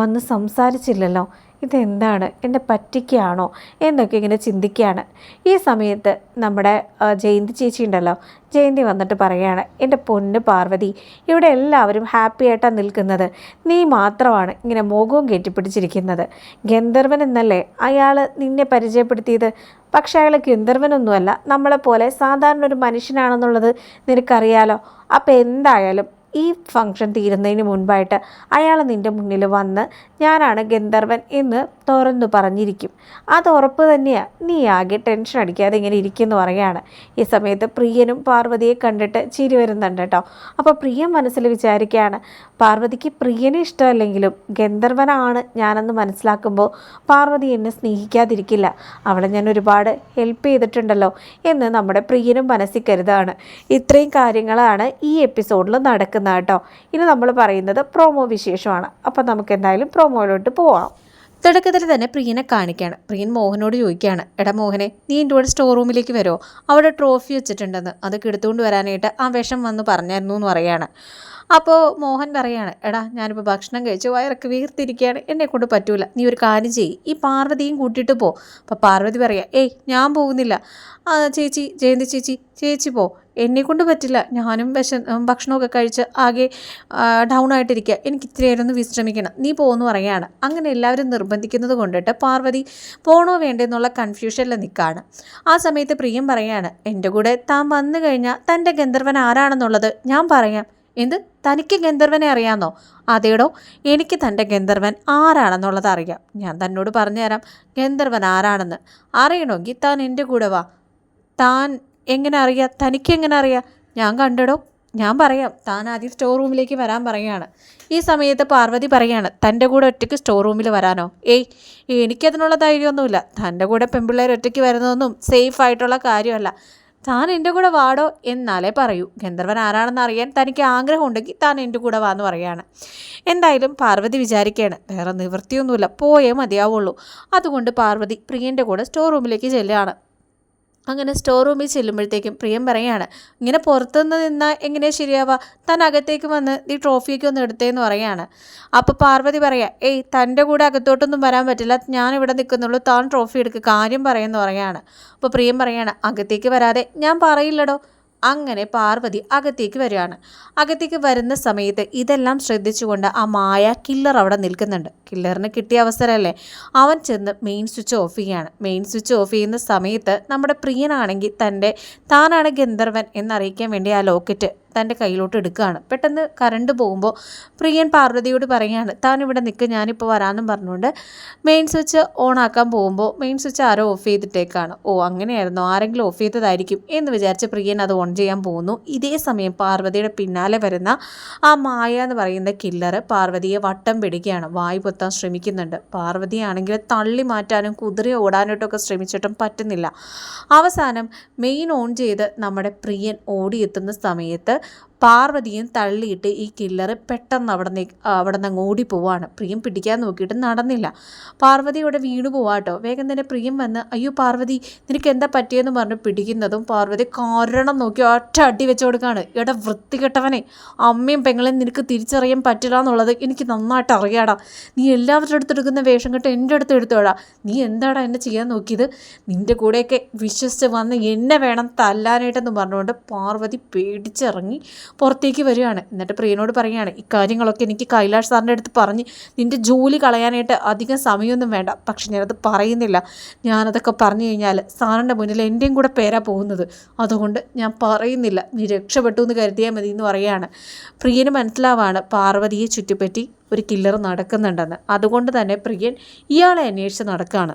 വന്ന് സംസാരിച്ചില്ലല്ലോ. ഇതെന്താണ്? എന്റെ പറ്റിക്കുകയാണോ? എന്നൊക്കെ ഇങ്ങനെ ചിന്തിക്കുകയാണ്. ഈ സമയത്ത് നമ്മുടെ ജയന്തി ചേച്ചി ഉണ്ടല്ലോ. ജയന്തി വന്നിട്ട് പറയുകയാണ് എന്റെ പൊന്ന് പാർവതി ഇവിടെ എല്ലാവരും ഹാപ്പി ആയിട്ടാണ് നിൽക്കുന്നത്. നീ മാത്രമാണ് ഇങ്ങനെ മുഖവും കെട്ടിപ്പിടിച്ചിരിക്കുന്നത്. ഗന്ധർവൻ എന്നല്ലേ അയാൾ നിന്നെ പരിചയപ്പെടുത്തിയത്? പക്ഷേ അയാൾ ഗന്ധർവനൊന്നുമല്ല നമ്മളെപ്പോലെ സാധാരണ ഒരു മനുഷ്യനാണെന്നുള്ളത് നിനക്കറിയാലോ? അപ്പോൾ എന്തായാലും ഈ ഫംഗ്ഷൻ തീരുന്നതിന് മുൻപായിട്ട് അയാൾ നിന്റെ മുന്നിൽ വന്ന് ഞാനാണ് ഗന്ധർവൻ എന്ന് തുറന്നു പറഞ്ഞിരിക്കും. അത് ഉറപ്പ് തന്നെയാണ് നീ ആകെ ടെൻഷൻ അടിക്കാതെ ഇങ്ങനെ ഇരിക്കുമെന്ന് പറയുകയാണ്. ഈ സമയത്ത് പ്രിയനും പാർവതിയെ കണ്ടിട്ട് ചിരി വരുന്നുണ്ട് കേട്ടോ. അപ്പോൾ പ്രിയൻ മനസ്സിൽ വിചാരിക്കുകയാണ് പാർവതിക്ക് പ്രിയനെ ഇഷ്ടമല്ലെങ്കിലും ഗന്ധർവനാണ് ഞാനെന്ന് മനസ്സിലാക്കുമ്പോൾ പാർവതി എന്നെ സ്നേഹിക്കാതിരിക്കില്ല. അവളെ ഞാൻ ഒരുപാട് ഹെൽപ്പ് ചെയ്തിട്ടുണ്ടല്ലോ എന്ന് നമ്മുടെ പ്രിയനും മനസ്സിൽ കരുതാണ് ഇത്രയും കാര്യങ്ങളാണ് ഈ എപ്പിസോഡിൽ നടക്കുന്നത്. കേട്ടോ. ഇനി നമ്മൾ പറയുന്നത് പ്രോമോ വിശേഷമാണ്. അപ്പം നമുക്ക് എന്തായാലും പ്രോമോയിലോട്ട് പോവാം. തുടക്കത്തിൽ തന്നെ പ്രിയനെ കാണിക്കുകയാണ് പ്രിയൻ മോഹനോട് ചോദിക്കുകയാണ് എടാ മോഹനെ നീ എന്റെ കൂടെ സ്റ്റോർ റൂമിലേക്ക് വരുമോ അവിടെ ട്രോഫി വെച്ചിട്ടുണ്ടെന്ന്. അതൊക്കെ എടുത്തുകൊണ്ട് വരാനായിട്ട് ആ വിഷം വന്ന് പറഞ്ഞായിരുന്നു എന്ന് പറയാണ് അപ്പോൾ മോഹൻ പറയാണ് എടാ ഞാനിപ്പോൾ ഭക്ഷണം കഴിച്ചു വയറൊക്കെ വീർത്തിരിക്കുകയാണ് എന്നെ കൊണ്ട് പറ്റൂല. നീ ഒരു കാര്യം ചെയ്യ്. ഈ പാർവതിയും കൂട്ടിയിട്ട് പോ. അപ്പോൾ പാർവതി പറയാ ഏയ് ഞാൻ പോകുന്നില്ല. ചേച്ചി ജയന്തി ചേച്ചി ചേച്ചി പോ. എന്നെ കൊണ്ട് പറ്റില്ല. ഞാനും വിശ ഭക്ഷണമൊക്കെ കഴിച്ച് ആകെ ഡൗൺ ആയിട്ടിരിക്കുക എനിക്ക് ഇത്തിരി നേരം ഒന്ന് വിശ്രമിക്കണം. നീ പോകുന്നു പറയാണ്. അങ്ങനെ എല്ലാവരും നിർബന്ധിക്കുന്നത് കൊണ്ടിട്ട് പാർവതി പോണോ വേണ്ടേ എന്നുള്ള കൺഫ്യൂഷനിൽ നിൽക്കുകയാണ് ആ സമയത്ത് പ്രിയം പറയാണ് എന്റെ കൂടെ താൻ വന്നു കഴിഞ്ഞാൽ തന്റെ ഗന്ധർവൻ ആരാണെന്നുള്ളത് ഞാൻ പറയാം. എന്ത്? തനിക്ക് ഗന്ധർവനെ അറിയാമെന്നോ അതേടോ എനിക്ക് തന്റെ ഗന്ധർവൻ ആരാണെന്നുള്ളത് അറിയാം. ഞാൻ തന്നോട് പറഞ്ഞുതരാം ഗന്ധർവൻ ആരാണെന്ന്. അറിയണമെങ്കിൽ താൻ എന്റെ കൂടെ വാ. താൻ എങ്ങനെ അറിയാ? തനിക്ക് എങ്ങനെ അറിയാം? ഞാൻ കണ്ടടോ ഞാൻ പറയാം. താൻ ആദ്യം സ്റ്റോർ റൂമിലേക്ക് വരാൻ പറയുകയാണ്. ഈ സമയത്ത് പാർവതി പറയാണ് തന്റെ കൂടെ ഒറ്റയ്ക്ക് സ്റ്റോർ റൂമിൽ വരാനോ? ഏയ് എനിക്കതിനുള്ള ധൈര്യമൊന്നുമില്ല. തന്റെ കൂടെ പെൺപിള്ളേർ ഒറ്റയ്ക്ക് വരുന്നതൊന്നും സേഫ് ആയിട്ടുള്ള കാര്യമല്ല. താൻ എന്റെ കൂടെ വാടോ എന്നാലേ പറയൂ. ഗന്ധർവൻ ആരാണെന്ന് അറിയാൻ തനിക്ക് ആഗ്രഹമുണ്ടെങ്കിൽ താൻ എന്റെ കൂടെ വാ എന്ന് പറയാണ്. എന്തായാലും പാർവതി വിചാരിക്കുകയാണ് വേറെ നിവൃത്തിയൊന്നുമില്ല പോയേ മതിയാവുള്ളൂ. അതുകൊണ്ട് പാർവതി പ്രിയന്റെ കൂടെ സ്റ്റോർ റൂമിലേക്ക് ചെല്ലുകയാണ് അങ്ങനെ സ്റ്റോർ റൂമിൽ ചെല്ലുമ്പോഴത്തേക്കും പ്രിയം പറയാണ് ഇങ്ങനെ പുറത്തുനിന്ന് നിന്നാൽ എങ്ങനെയാണ് ശരിയാവുക? താൻ അകത്തേക്ക് വന്ന് ഈ ട്രോഫിയൊക്കെ ഒന്ന് എടുത്തേന്ന് പറയാണ്. അപ്പോൾ പാർവതി പറയാ ഏയ് തന്റെ കൂടെ അകത്തോട്ടൊന്നും വരാൻ പറ്റില്ല. ഞാൻ ഇവിടെ നിൽക്കുന്നുള്ളൂ. താൻ ട്രോഫി എടുക്കുക കാര്യം പറയുമെന്ന് പറയാണ്. അപ്പോൾ പ്രിയം പറയാണ് അകത്തേക്ക് വരാതെ ഞാൻ പറയില്ലടോ. അങ്ങനെ പാർവതി അകത്തേക്ക് വരികയാണ്. അകത്തേക്ക് വരുന്ന സമയത്ത് ഇതെല്ലാം ശ്രദ്ധിച്ചുകൊണ്ട് ആ മായ കില്ലർ അവിടെ നിൽക്കുന്നുണ്ട്. കില്ലറിന് കിട്ടിയ അവസരമല്ലേ? അവൻ ചെന്ന് മെയിൻ സ്വിച്ച് ഓഫ് ചെയ്യാണ്. മെയിൻ സ്വിച്ച് ഓഫ് ചെയ്യുന്ന സമയത്ത് നമ്മുടെ പ്രിയനാണെങ്കിൽ തന്റെ താനാണ് ഗന്ധർവൻ എന്നറിയിക്കാൻ വേണ്ടി ആ ലോക്കറ്റ് തന്റെ കയ്യിലോട്ട് എടുക്കുകയാണ്. പെട്ടെന്ന് കറണ്ട് പോകുമ്പോൾ പ്രിയൻ പാർവതിയോട് പറയുകയാണ് താൻ ഇവിടെ നിൽക്കുക ഞാനിപ്പോൾ വരാമെന്നും പറഞ്ഞുകൊണ്ട് മെയിൻ സ്വിച്ച് ഓൺ ആക്കാൻ പോകുമ്പോൾ മെയിൻ സ്വിച്ച് ആരോ ഓഫ് ചെയ്തിട്ടേക്കാണ്. ഓ അങ്ങനെയായിരുന്നു? ആരെങ്കിലും ഓഫ് ചെയ്തതായിരിക്കും. എന്ന് വിചാരിച്ച് പ്രിയൻ അത് ഓൺ ചെയ്യാൻ പോകുന്നു. ഇതേ സമയം പാർവതിയുടെ പിന്നാലെ വരുന്ന ആ മായ എന്ന് പറയുന്ന കില്ലർ പാർവതിയെ വട്ടം പിടിക്കുകയാണ്. വായു ശ്രമിക്കുന്നുണ്ട്. പാർവതിയാണെങ്കിൽ തള്ളി മാറ്റാനും കുതിര ഓടാനായിട്ടൊക്കെ ശ്രമിച്ചിട്ടും പറ്റുന്നില്ല. അവസാനം മെയിൻ ഓൺ ചെയ്ത് നമ്മുടെ പ്രിയൻ ഓടിയെത്തുന്ന സമയത്ത് പാർവതിയും തള്ളിയിട്ട് ഈ കില്ലർ പെട്ടെന്ന് അവിടെ നിന്ന് അവിടെ നിന്ന് അങ്ങ് ഓടിപ്പോവാണ്. പ്രിയം പിടിക്കാൻ നോക്കിയിട്ട് നടന്നില്ല. പാർവതി ഇവിടെ വീണു പോവാട്ടോ. വേഗം തന്നെ പ്രിയം വന്ന് അയ്യോ പാർവതി നിനക്ക് എന്താ പറ്റിയെന്ന് പറഞ്ഞ് പിടിക്കുന്നതും പാർവതി കാരണം നോക്കി ഒറ്റ അടി വെച്ച് കൊടുക്കുകയാണ് എടാ വൃത്തികെട്ടവനെ അമ്മയും പെങ്ങളെയും നിനക്ക് തിരിച്ചറിയാൻ പറ്റില്ല എന്നുള്ളത് എനിക്ക് നന്നായിട്ട് അറിയാടാ. നീ എല്ലാവരുടെ അടുത്ത് എടുക്കുന്ന വേഷം കെട്ട് എന്റെ അടുത്ത് എടുത്തോടാ. നീ എന്താടാ എന്നെ ചെയ്യാൻ നോക്കിയത്? നിന്റെ കൂടെയൊക്കെ വിശ്വസിച്ച് വന്ന് എന്നെ വേണം തല്ലാനായിട്ടെന്ന് പറഞ്ഞുകൊണ്ട് പാർവതി പേടിച്ചിറങ്ങി പുറത്തേക്ക് വരികയാണ്. എന്നിട്ട് പ്രിയനോട് പറയുകയാണ് ഇക്കാര്യങ്ങളൊക്കെ എനിക്ക് കൈലാഷ് സാറിന്റെ അടുത്ത് പറഞ്ഞ് നിന്റെ ജോലി കളയാനായിട്ട് അധികം സമയമൊന്നും വേണ്ട. പക്ഷെ ഞാനത് പറയുന്നില്ല. ഞാനതൊക്കെ പറഞ്ഞു കഴിഞ്ഞാൽ സാറിന്റെ മുന്നിൽ എന്റെയും കൂടെ പേരാ പോകുന്നത്. അതുകൊണ്ട് ഞാൻ പറയുന്നില്ല. നീ രക്ഷപ്പെട്ടു എന്ന് കരുതിയാൽ മതി എന്ന് പറയുകയാണ്. പ്രിയന് മനസ്സിലാവാണ് പാർവതിയെ ചുറ്റിപ്പറ്റി ഒരു കില്ലർ നടക്കുന്നുണ്ടെന്ന്. അതുകൊണ്ട് തന്നെ പ്രിയൻ ഇയാളെ അന്വേഷിച്ച് നടക്കുകയാണ്.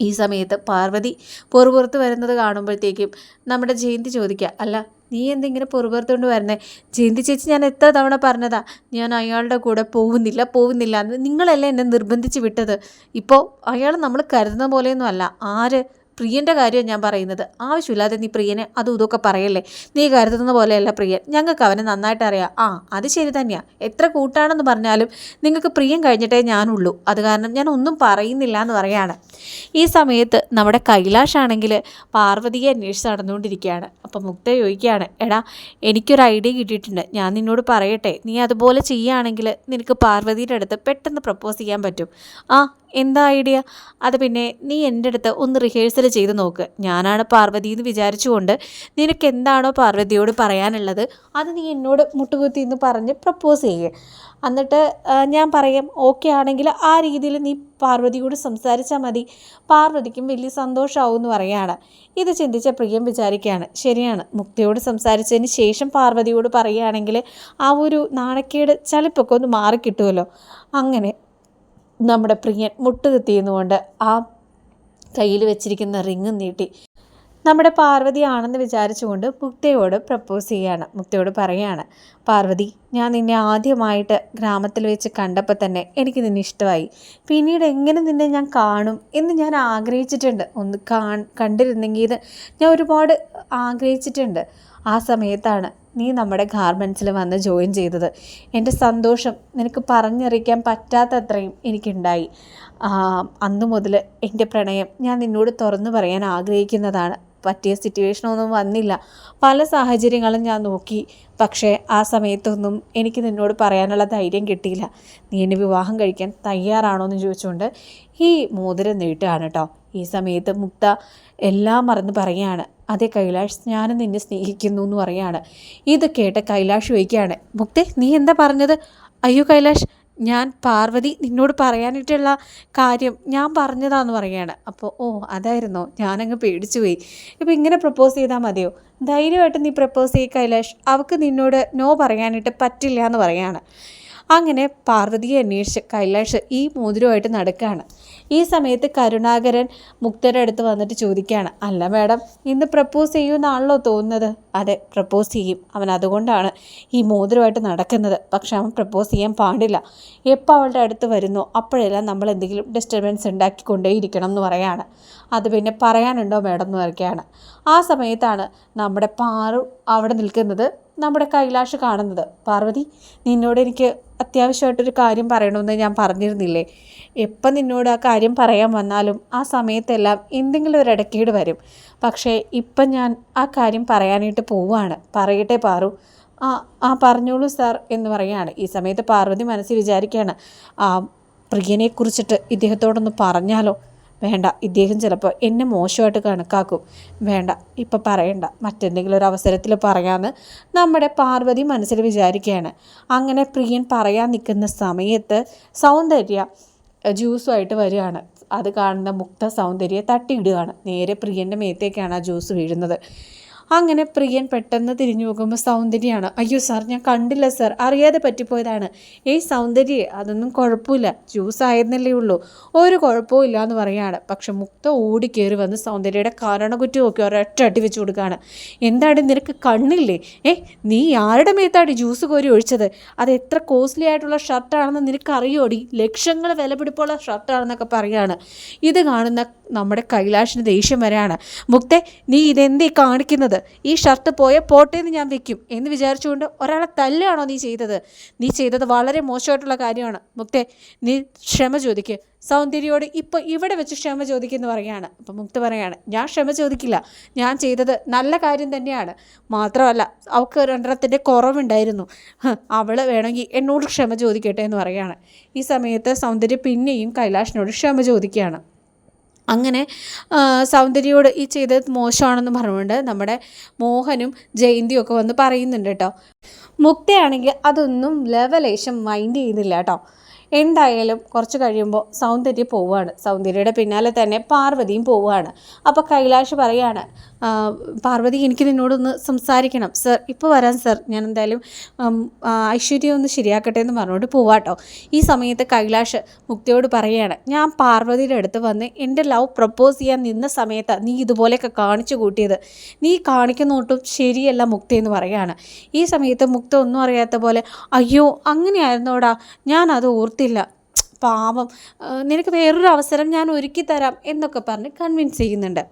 ഈ സമയത്ത് പാർവതി പൊറുപുറത്ത് വരുന്നത് കാണുമ്പോഴത്തേക്കും നമ്മുടെ ജയന്തി ചോദിക്കുക അല്ല നീ എന്തെങ്കിലും പുറപുറത്തുകൊണ്ട് വരുന്നേ? ജയന്തി ചേച്ചി ഞാൻ എത്ര തവണ പറഞ്ഞതാ ഞാൻ അയാളുടെ കൂടെ പോകുന്നില്ല പോകുന്നില്ല എന്ന് നിങ്ങളല്ലേ എന്നെ നിർബന്ധിച്ച് വിട്ടത്? ഇപ്പോൾ അയാൾ നമ്മൾ കരുതുന്ന പോലെയൊന്നും അല്ല. ആര് പ്രിയന്റെ കാര്യം ഞാൻ പറയുന്നത്. ആവശ്യമില്ലാതെ നീ പ്രിയനെ അതും ഇതൊക്കെ പറയല്ലേ? നീ കരുതുന്ന പോലെയല്ല പ്രിയൻ. ഞങ്ങൾക്ക് അവനെ നന്നായിട്ട് അറിയാം. ആ അത് ശരി തന്നെയാണ് എത്ര കൂട്ടാണെന്ന് പറഞ്ഞാലും നിങ്ങൾക്ക് പ്രിയം കഴിഞ്ഞിട്ടേ ഞാനുള്ളൂ. അത് കാരണം ഞാൻ ഒന്നും പറയുന്നില്ല എന്ന് പറയാണ്. ഈ സമയത്ത് നമ്മുടെ കൈലാഷ് ആണെങ്കിൽ പാർവതിയെ അന്വേഷിച്ച് നടന്നുകൊണ്ടിരിക്കുകയാണ്. അപ്പം മുക്ത ചോദിക്കുകയാണ് എടാ എനിക്കൊരു ഐഡിയ കിട്ടിയിട്ടുണ്ട്. ഞാൻ നിന്നോട് പറയട്ടെ. നീ അതുപോലെ ചെയ്യുകയാണെങ്കിൽ നിനക്ക് പാർവതിയുടെ അടുത്ത് പെട്ടെന്ന് പ്രപ്പോസ് ചെയ്യാൻ പറ്റും. ആ എന്താ ഐഡിയ? അത് പിന്നെ നീ എന്റെ അടുത്ത് ഒന്ന് റിഹേഴ്സൽ ചെയ്ത് നോക്ക്. ഞാനാണ് പാർവതി എന്ന് വിചാരിച്ചുകൊണ്ട് നിനക്ക് എന്താണോ പാർവതിയോട് പറയാനുള്ളത് അത് നീ എന്നോട് മുട്ടുകുത്തി എന്ന് പറഞ്ഞ് പ്രപ്പോസ് ചെയ്യേ. എന്നിട്ട് ഞാൻ പറയും ഓക്കെ ആണെങ്കിൽ ആ രീതിയിൽ നീ പാർവതിയോട് സംസാരിച്ചാൽ മതി. പാർവതിക്കും വലിയ സന്തോഷമാവും എന്ന് പറയാണ്. ഇത് ചിന്തിച്ച പ്രിയം വിചാരിക്കുകയാണ് ശരിയാണ്. മുക്തിയോട് സംസാരിച്ചതിന് ശേഷം പാർവതിയോട് പറയുകയാണെങ്കിൽ ആ ഒരു നാണക്കേട് ചളിപ്പൊക്കെ ഒന്ന് മാറിക്കിട്ടുമല്ലോ അങ്ങനെ നമ്മുടെ പ്രിയൻ മുട്ടുകുത്തിയെന്നുകൊണ്ട് ആ കയ്യിൽ വെച്ചിരിക്കുന്ന റിങ് നീട്ടി. നമ്മുടെ പാർവതി ആണെന്ന് വിചാരിച്ചുകൊണ്ട് മുക്തയോട് പ്രപ്പോസ് ചെയ്യാണ്. മുക്തയോട് പറയാണ് പാർവതി ഞാൻ നിന്നെ ആദ്യമായിട്ട് ഗ്രാമത്തിൽ വെച്ച് കണ്ടപ്പോൾ തന്നെ എനിക്ക് നിന്നെ ഇഷ്ടമായി. പിന്നീട് എങ്ങനെ നിന്നെ ഞാൻ കാണും എന്ന് ഞാൻ ആഗ്രഹിച്ചിട്ടുണ്ട്. ഒന്ന് കാ കണ്ടിരുന്നെങ്കിൽ ഇത് ഞാൻ ഒരുപാട് ആഗ്രഹിച്ചിട്ടുണ്ട്. ആ സമയത്താണ് നീ നമ്മുടെ ഗാർമെൻസിൽ വന്ന് ജോയിൻ ചെയ്തത്. എന്റെ സന്തോഷം നിനക്ക് പറഞ്ഞറിയിക്കാൻ പറ്റാത്തത്രയും എനിക്കുണ്ടായി. അന്ന് മുതൽ എന്റെ പ്രണയം ഞാൻ നിന്നോട് തുറന്നു പറയാൻ ആഗ്രഹിക്കുന്നതാണ്. പറ്റിയ സിറ്റുവേഷനൊന്നും വന്നില്ല. പല സാഹചര്യങ്ങളും ഞാൻ നോക്കി. പക്ഷേ ആ സമയത്തൊന്നും എനിക്ക് നിന്നോട് പറയാനുള്ള ധൈര്യം കിട്ടിയില്ല. നീ എന്നെ വിവാഹം കഴിക്കാൻ തയ്യാറാണോ എന്ന് ചോദിച്ചുകൊണ്ട് ഈ മോതിരം നീട്ടുകയാണ് കേട്ടോ ഈ സമയത്ത് മുക്ത എല്ലാം മറന്ന് പറയുകയാണ്. അതേ കൈലാഷ് ഞാനും നിന്നെ സ്നേഹിക്കുന്നു എന്ന് പറയാണ് ഇത് കേട്ട കൈലാഷ് ചോദിക്കുകയാണ്. മുക്തെ നീ എന്താ പറഞ്ഞത്? അയ്യോ കൈലാഷ് ഞാൻ പാർവതി നിന്നോട് പറയാനായിട്ടുള്ള കാര്യം ഞാൻ പറഞ്ഞതാന്ന് പറയാണ് അപ്പോൾ ഓ അതായിരുന്നോ. ഞാനങ്ങ് പേടിച്ചു പോയി. ഇപ്പം ഇങ്ങനെ പ്രപ്പോസ് ചെയ്താൽ മതിയോ? ധൈര്യമായിട്ട് നീ പ്രപ്പോസ് ചെയ്യ കൈലാഷ്. അവൾക്ക് നിന്നോട് നോ പറയാനായിട്ട് പറ്റില്ല എന്ന് പറയാണ് അങ്ങനെ പാർവതിയെ അന്വേഷിച്ച് കൈലാഷ് ഈ മോതിരമായിട്ട് നടക്കുകയാണ്. ഈ സമയത്ത് കരുണാകരൻ മുക്തരുടെ അടുത്ത് വന്നിട്ട് ചോദിക്കുകയാണ് അല്ല മാഡം ഇന്ന് പ്രപ്പോസ് ചെയ്യുമെന്നാണല്ലോ തോന്നുന്നത്. അതെ പ്രപ്പോസ് ചെയ്യും. അവൻ അതുകൊണ്ടാണ് ഈ മോതിരമായിട്ട് നടക്കുന്നത്. പക്ഷെ അവൻ പ്രപ്പോസ് ചെയ്യാൻ പാടില്ല. എപ്പോൾ അവളുടെ അടുത്ത് വരുന്നോ അപ്പോഴെല്ലാം നമ്മൾ എന്തെങ്കിലും ഡിസ്റ്റർബൻസ് ഉണ്ടാക്കിക്കൊണ്ടേയിരിക്കണം എന്ന് പറയാണ്. അത് പിന്നെ പറയാനുണ്ടോ മാഡം എന്ന് പറയുകയാണ്. ആ സമയത്താണ് നമ്മുടെ പാറു അവിടെ നിൽക്കുന്നത് നമ്മുടെ കൈലാഷ് കാണുന്നത്. പാർവതി നിന്നോട് എനിക്ക് അത്യാവശ്യമായിട്ടൊരു കാര്യം പറയണമെന്ന് ഞാൻ പറഞ്ഞിരുന്നില്ലേ? എപ്പം നിന്നോട് ആ കാര്യം പറയാൻ വന്നാലും ആ സമയത്തെല്ലാം എന്തെങ്കിലും ഒരു ഇടക്കേട് വരും. പക്ഷേ ഇപ്പം ഞാൻ ആ കാര്യം പറയാനായിട്ട് പോവുകയാണ്. പറയട്ടെ പാറു. ആ ആ പറഞ്ഞോളൂ സാർ എന്ന് പറയാണ് ഈ സമയത്ത് പാർവതി മനസ്സിൽ വിചാരിക്കുകയാണ് ആ പ്രിയനെക്കുറിച്ചിട്ട് ഇദ്ദേഹത്തോടൊന്ന് പറഞ്ഞാലോ? വേണ്ട ഇദ്ദേഹം ചിലപ്പോൾ എന്നെ മോശമായിട്ട് കണക്കാക്കും. വേണ്ട ഇപ്പം പറയണ്ട. മറ്റെന്തെങ്കിലും ഒരു അവസരത്തിൽ പറയാമെന്ന് നമ്മുടെ പാർവതി മനസ്സിൽ വിചാരിക്കുകയാണ് അങ്ങനെ പ്രിയൻ പറയാൻ നിൽക്കുന്ന സമയത്ത് സൗന്ദര്യ ജ്യൂസുമായിട്ട് വരികയാണ്. അത് കാണുന്ന മുക്ത സൗന്ദര്യയെ തട്ടിയിടുകയാണ്. നേരെ പ്രിയന്റെ മേത്തേക്കാണ് ആ ജ്യൂസ് വീഴുന്നത്. അങ്ങനെ പ്രിയൻ പെട്ടെന്ന് തിരിഞ്ഞു നോക്കുമ്പോൾ സൗന്ദര്യമാണ് അയ്യോ സാർ ഞാൻ കണ്ടില്ല സാർ. അറിയാതെ പറ്റിപ്പോയതാണ്. ഏയ് സൗന്ദര്യെ അതൊന്നും കുഴപ്പമില്ല. ജ്യൂസ് ആയിരുന്നല്ലേ ഉള്ളൂ. ഒരു കുഴപ്പവും ഇല്ല എന്ന് പറയാണ്. പക്ഷെ മുക്ത ഓടി കയറി വന്ന് സൗന്ദര്യയുടെ കാരണകുറ്റി നോക്കി ഒരൊറ്റ അടി വെച്ച് കൊടുക്കുകയാണ്. എന്താണ് നിനക്ക് കണ്ണില്ലേ? ഏ നീ ആരുടെ മേത്താണ് ജ്യൂസ് കോരി ഒഴിച്ചത്? അത് എത്ര കോസ്റ്റ്ലി ആയിട്ടുള്ള ഷർട്ടാണെന്ന് നിനക്കറിയോടി? ലക്ഷങ്ങൾ ലക്ഷങ്ങൾ വിലപിടിപ്പുള്ള ഷർട്ടാണെന്നൊക്കെ പറയുകയാണ് ഇത് കാണുന്ന നമ്മുടെ കൈലാഷിന് ദേഷ്യം വരെയാണ്. മുക്തെ നീ ഇതെന്തേ കാണിക്കുന്നത്? ഈ ഷർട്ട് പോയ പോട്ടേന്ന് ഞാൻ വെക്കും എന്ന് വിചാരിച്ചുകൊണ്ട് ഒരാളെ തല്ലുകയാണോ നീ ചെയ്തത്? നീ ചെയ്തത് വളരെ മോശമായിട്ടുള്ള കാര്യമാണ്. മുക്തെ നീ ക്ഷമ ചോദിക്ക്. സൗന്ദര്യയോട് ഇപ്പോൾ ഇവിടെ വെച്ച് ക്ഷമ ചോദിക്കുമെന്ന് പറയാണ്. അപ്പം മുക്ത പറയുകയാണ് ഞാൻ ക്ഷമ ചോദിക്കില്ല. ഞാൻ ചെയ്തത് നല്ല കാര്യം തന്നെയാണ്. മാത്രമല്ല അവൾക്ക് രണ്ടെണ്ണത്തിന്റെ കുറവുണ്ടായിരുന്നു. അവൾ വേണമെങ്കിൽ എന്നോട് ക്ഷമ ചോദിക്കട്ടെ എന്ന് പറയാണ്. ഈ സമയത്ത് സൗന്ദര്യ പിന്നെയും കൈലാഷിനോട് ക്ഷമ ചോദിക്കുകയാണ്. അങ്ങനെ സൗന്ദര്യയോട് ഈ ചെയ്തത് മോശമാണെന്ന് പറഞ്ഞുകൊണ്ട് നമ്മുടെ മോഹനും ജയന്തിയും ഒക്കെ വന്ന് പറയുന്നുണ്ട് കേട്ടോ. മുക്തയാണെങ്കിൽ അതൊന്നും ലെവലേശം മൈൻഡ് ചെയ്യുന്നില്ല കേട്ടോ. എന്തായാലും കുറച്ച് കഴിയുമ്പോൾ സൗന്ദര്യ പോവുകയാണ്. സൗന്ദര്യയുടെ പിന്നാലെ തന്നെ പാർവതിയും പോവുകയാണ്. അപ്പോൾ കൈലാഷ് പറയാണ് "ആ, പാർവതി എനിക്ക് നിന്നോടൊന്ന് സംസാരിക്കണം. സർ ഇപ്പോൾ വരാം സർ. ഞാൻ എന്തായാലും ഐശ്വര്യ ഒന്ന് ശരിയാക്കട്ടെ എന്ന് പറഞ്ഞുകൊണ്ട് പോവാട്ടോ. ഈ സമയത്ത് കൈലാഷ് മുക്തിയോട് പറയുകയാണ് ഞാൻ പാർവതിയുടെ അടുത്ത് വന്ന് എന്റെ ലവ് പ്രപ്പോസ് ചെയ്യാൻ നിന്ന സമയത്ത് നീ ഇതുപോലെയൊക്കെ കാണിച്ചു കൂട്ടിയത്. നീ കാണിക്കുന്ന ഒട്ടും ശരിയല്ല മുക്തി എന്ന് പറയുകയാണ് ഈ സമയത്ത് മുക്ത ഒന്നും അറിയാത്ത പോലെ അയ്യോ അങ്ങനെയായിരുന്നോടാ ഞാൻ അത് ഓർത്തില്ല. പാവം നിനക്ക് വേറൊരു അവസരം ഞാൻ ഒരുക്കി തരാം എന്നൊക്കെ പറഞ്ഞ് കൺവിൻസ് ചെയ്യുന്നുണ്ട്.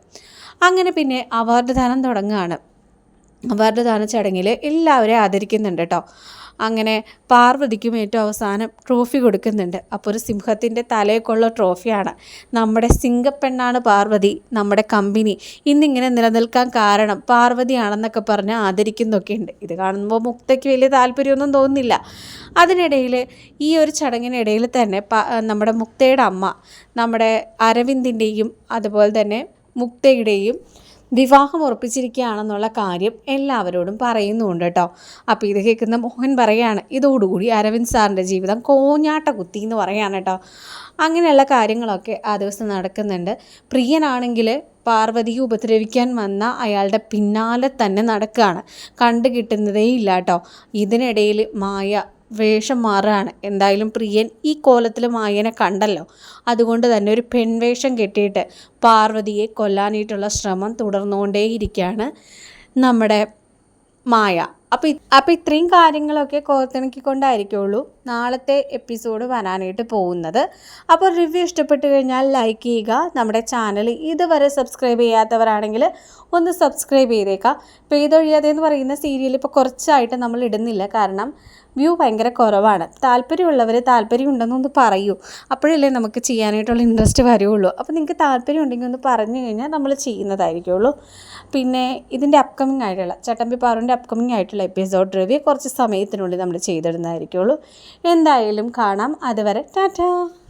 അങ്ങനെ പിന്നെ അവാർഡ് ദാനം തുടങ്ങുകയാണ്. അവാർഡ് ദാന ചടങ്ങിൽ എല്ലാവരെയും ആദരിക്കുന്നുണ്ട് കേട്ടോ. അങ്ങനെ പാർവതിക്കും ഏറ്റവും അവസാനം ട്രോഫി കൊടുക്കുന്നുണ്ട്. അപ്പോൾ ഒരു സിംഹത്തിന്റെ തലയൊക്കെയുള്ള ട്രോഫിയാണ്. നമ്മുടെ സിംഗപ്പെണ്ണാണ് പാർവതി നമ്മുടെ കമ്പനി. ഇന്നിങ്ങനെ നിലനിൽക്കാൻ കാരണം പാർവതിയാണെന്നൊക്കെ പറഞ്ഞ് ആദരിക്കുന്നൊക്കെ ഉണ്ട് ഇത് കാണുമ്പോൾ മുക്തയ്ക്ക് വലിയ താല്പര്യമൊന്നും തോന്നുന്നില്ല. അതിനിടയിൽ ഈ ഒരു ചടങ്ങിനിടയിൽ തന്നെ നമ്മുടെ മുക്തയുടെ അമ്മ നമ്മുടെ അരവിന്ദിന്റെയും അതുപോലെ തന്നെ മുക്തയുടെയും വിവാഹം ഉറപ്പിച്ചിരിക്കുകയാണെന്നുള്ള കാര്യം എല്ലാവരോടും പറയുന്നുണ്ട് കേട്ടോ. അപ്പോൾ ഇത് കേൾക്കുന്ന മോഹൻ പറയുകയാണ് ഇതോടുകൂടി അരവിന്ദ് സാറിന്റെ ജീവിതം കോഞ്ഞാട്ട കുത്തി എന്ന് പറയാണ് കേട്ടോ. അങ്ങനെയുള്ള കാര്യങ്ങളൊക്കെ ആ ദിവസം നടക്കുന്നുണ്ട്. പ്രിയനാണെങ്കിൽ പാർവതിയെ ഉപദ്രവിക്കാൻ വന്ന അയാളുടെ പിന്നാലെ തന്നെ നടക്കുകയാണ്. കണ്ടു ഇല്ല കേട്ടോ. ഇതിനിടയിൽ മായ വേഷം മാറുകയാണ് എന്തായാലും പ്രിയൻ ഈ കോലത്തിൽ മായനെ കണ്ടല്ലോ. അതുകൊണ്ട് തന്നെ ഒരു പെൺവേഷം കെട്ടിയിട്ട് പാർവതിയെ കൊല്ലാനായിട്ടുള്ള ശ്രമം തുടർന്നുകൊണ്ടേയിരിക്കുകയാണ് നമ്മുടെ മായ. അപ്പോൾ അപ്പോൾ ഇത്രയും കാര്യങ്ങളൊക്കെ കോർത്തിണക്കിക്കൊണ്ടായിരിക്കുള്ളൂ നാളത്തെ എപ്പിസോഡ് വരാനായിട്ട് പോകുന്നത്. അപ്പോൾ റിവ്യൂ ഇഷ്ടപ്പെട്ട് കഴിഞ്ഞാൽ ലൈക്ക് ചെയ്യുക. നമ്മുടെ ചാനൽ ഇതുവരെ സബ്സ്ക്രൈബ് ചെയ്യാത്തവരാണെങ്കിൽ ഒന്ന് സബ്സ്ക്രൈബ് ചെയ്തേക്കാം. പെയ്തൊഴിയാതെ എന്ന് പറയുന്ന സീരിയൽ ഇപ്പോൾ കുറച്ചായിട്ട് നമ്മൾ ഇടുന്നില്ല. കാരണം വ്യൂ ഭയങ്കര കുറവാണ്. താല്പര്യമുള്ളവർ താല്പര്യം ഉണ്ടെന്നൊന്ന് പറയൂ. അപ്പോഴല്ലേ നമുക്ക് ചെയ്യാനായിട്ടുള്ള ഇൻട്രസ്റ്റ് വരുള്ളൂ. അപ്പോൾ നിങ്ങൾക്ക് താല്പര്യം ഉണ്ടെങ്കിൽ ഒന്ന് പറഞ്ഞു കഴിഞ്ഞാൽ നമ്മൾ ചെയ്യുന്നതായിരിക്കുള്ളൂ. പിന്നെ ഇതിന്റെ അപ്കമിങ് ആയിട്ടുള്ള ചട്ടമ്പി പാറുവിന്റെ അപ്കമിങ് ആയിട്ടുള്ള എപ്പിസോഡ് റിവ്യൂ കുറച്ച് സമയത്തിനുള്ളിൽ നമ്മൾ ചെയ്തിടുന്നതായിരിക്കുള്ളൂ. എന്തായാലും കാണാം. അതുവരെ ടാറ്റാ.